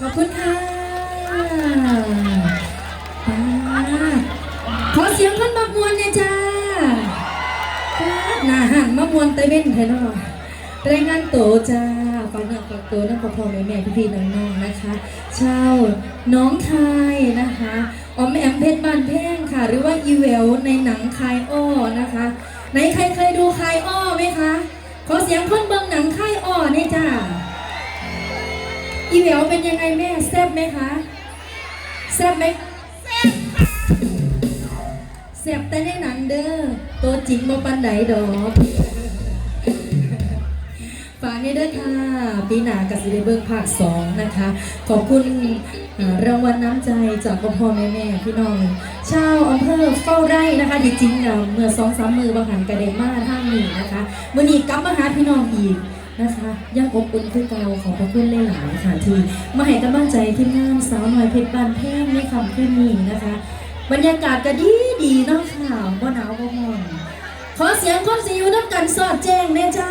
ขอบคุณค่ะขอเสียงคนมามวลเนี่ยจ้าหนาหันมามวลไตะเว้นเถอะเนารายงานโตจ้าฟังหนักฟังโตนักพ่อแม่แม่พี่ๆน้องๆนะคะเช่าน้องไทยนะคะออมแอมเพชรบานแพ่งค่ะ หรือว่าอีเวลในหนังคายอ้อนะคะไหนใครเคยดูคายอ้อไหมคะขอเสียงคนเบิ่งหนังคายอ้อเนี่ยจ้า อีเวลเป็นยังไงแม่แซ่บไหมคะแซ่บไหมแซ่บแต่ในหนังเด้อตัวจริงบ่ปันไดดอกฝากนี่เด้อค่ะปีหนากับสิได้เบิ่งภาคสองนะคะ ขอบคุณรางวัลน้ำใจจากพ่อพ่อแม่แม่พี่น้อง ชาวอำเภอเฝ้าไร่นะคะที่จริงเมื่อสองสามมือบางหันกระเด็นมาท่างนี้นะคะมื่อนี้กลับมาหาพี่น้องอีก นะคะยังอบอุ่นคือเก่าขอบพระคุณหลายๆค่ะที่มาให้กำลังใจทีมงานสาวหน่อยเพชรบานแพ่งในคำคืนนี้นะคะ บรรยากาศก็ดีดีนาะค่ะบ่หนาวบ่ร้อนขอเสียงคนสิอยู่น้ำกันสอดแจ้งแน่จ้า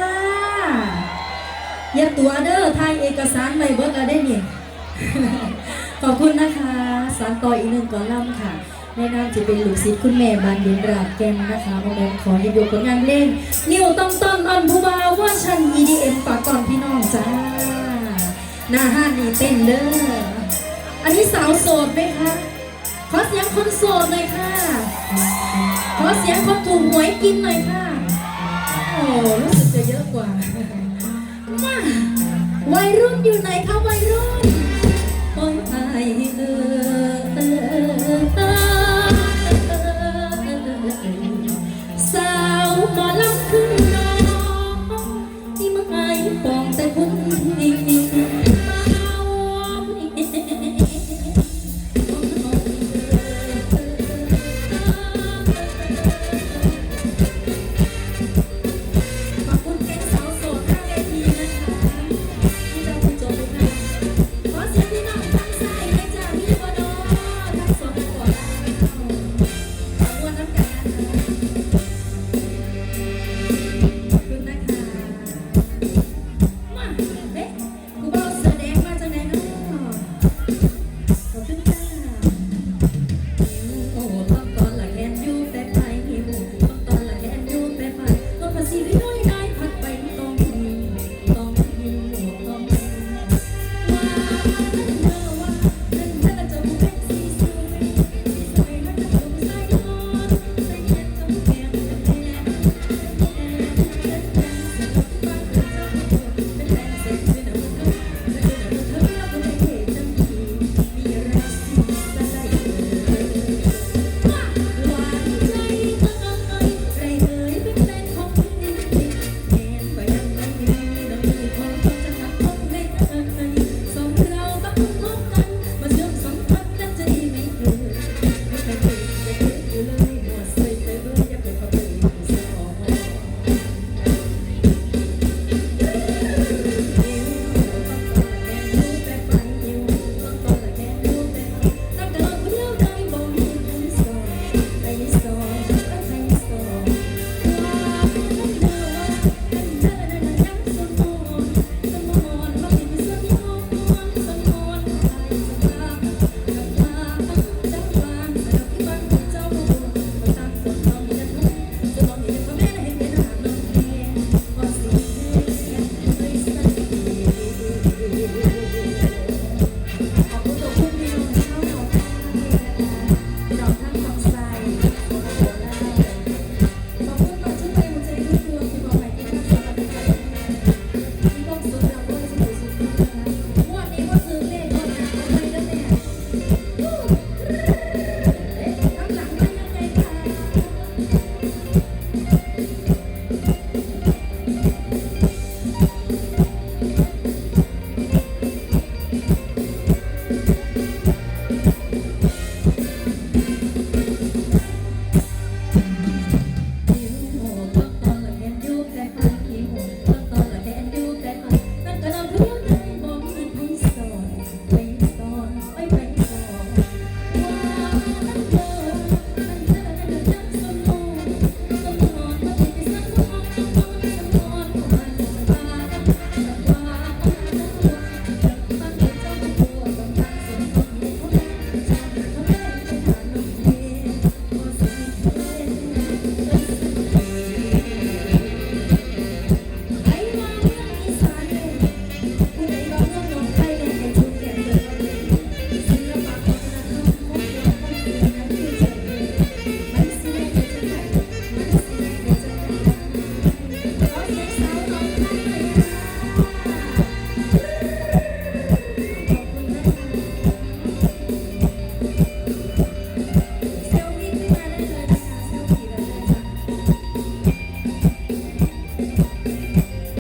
อย่าตัวเด้อทายเอกสารไว้เบิดแล้วได้นี่ขอบคุณนะคะ สารต่ออีกหนึ่งกอลัมค่ะ ในนามจะเป็นลูกศิษย์คุณแม่บานเย็นราบแกนนะคะโมเมนขอหยิบยกผลงานเลงนิวต้องต้นอันผู้บาวว่าชัน EDM ฝากก่อนพี่น้องจ้าหน้าห้านนี่เต้นเด้ออันนี้สาวโสดไหมคะขอเสียงคนโสดหน่อยค่ะ ขอเสียงคนถูกหวยกินหน่อยค่ะ โอ้รู้สึกจะเยอะกว่ามาวัยรุ่นอยู่ไหนคะวัยรุ่น